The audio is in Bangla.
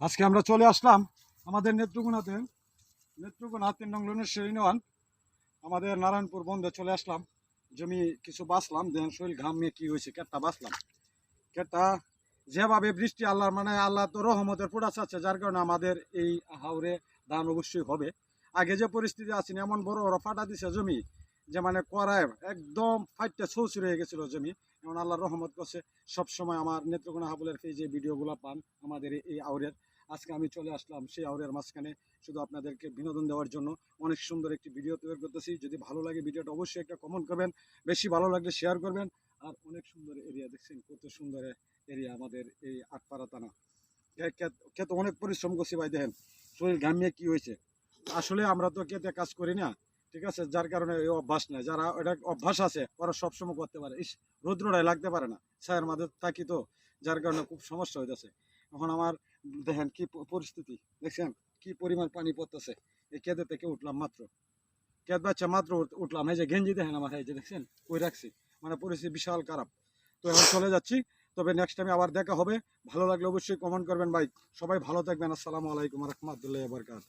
আজকে আমরা চলে আসলাম আমাদের নেত্রকোনাতে। নেত্রকোনা তিন নং লুনেশ্বর ইউনিয়ন আমাদের নারায়ণপুর বন্ধে চলে আসলাম। জমি কিছু বাঁচলাম, দেন শরীর ঘামিয়ে কি হয়েছে কেটটা বাঁচলাম। কেটটা যেভাবে বৃষ্টি, আল্লাহর মানে আল্লাহ তো রহমতের ফুটাস আছে, যার কারণে আমাদের এই হাওরে ধান অবশ্যই হবে। আগে যে পরিস্থিতি আছে এমন বড় বড় ফাটা দিছে জমি যে মানে করায় একদম ফাইটটা ছৌচুর হয়ে গেছিল জমি এমন আল্লাহর রহমত করছে, সবসময় আমার নেত্রকোনা হাবলের যে ভিডিওগুলো পান, আমাদের এই আউরের। আজকে আমি চলে আসলাম সেই আউরের মাঝখানে, শুধু আপনাদেরকে বিনোদন দেওয়ার জন্য। অনেক সুন্দর একটি ভিডিও তৈরি করতেছি। যদি ভালো লাগে ভিডিওটা, অবশ্যই একটা কমেন্ট করবেন। বেশি ভালো লাগলে শেয়ার করবেন। আর অনেক সুন্দর এরিয়া দেখছেন, কত সুন্দর এরিয়া আমাদের এই আটপাড়া থানা। কে অনেক পরিশ্রম করছি ভাই, দেখেন। শরীর ঘামিয়ে কি হয়েছে? আসলে আমরা তো কেতে কাজ করি না। ঠিক আছে? যার কারণে এই অভ্যাস নেই। যারা এটা অভ্যাস আছে, ওরা সবসময় করতে পারে। ইস, রৌদ্রটাই লাগতে পারে না। ছায়ের মাঝে থাকি তো, যার কারণে খুব সমস্যা হইতেছে। এখন আমার, দেখেন কি পরিস্থিতি। দেখছেন? কি পরিমাণ পানি পড়তেছে। এই কেদে থেকে উঠলাম মাত্র। কেদ বাচ্চা মাত্র উঠলাম। এই যে গেঞ্জি দেখেন আমার, এই যে দেখছেন? ওই রাখছি? মানে পরিস্থিতি বিশাল খারাপ। তো এখন চলে যাচ্ছি। তবে নেক্সট টাইমে আবার দেখা হবে। ভালো লাগলে অবশ্যই কমেন্ট করবেন ভাই। সবাই ভালো থাকবেন। আসসালামু আলাইকুম রহমতুল্লাহ বরকাত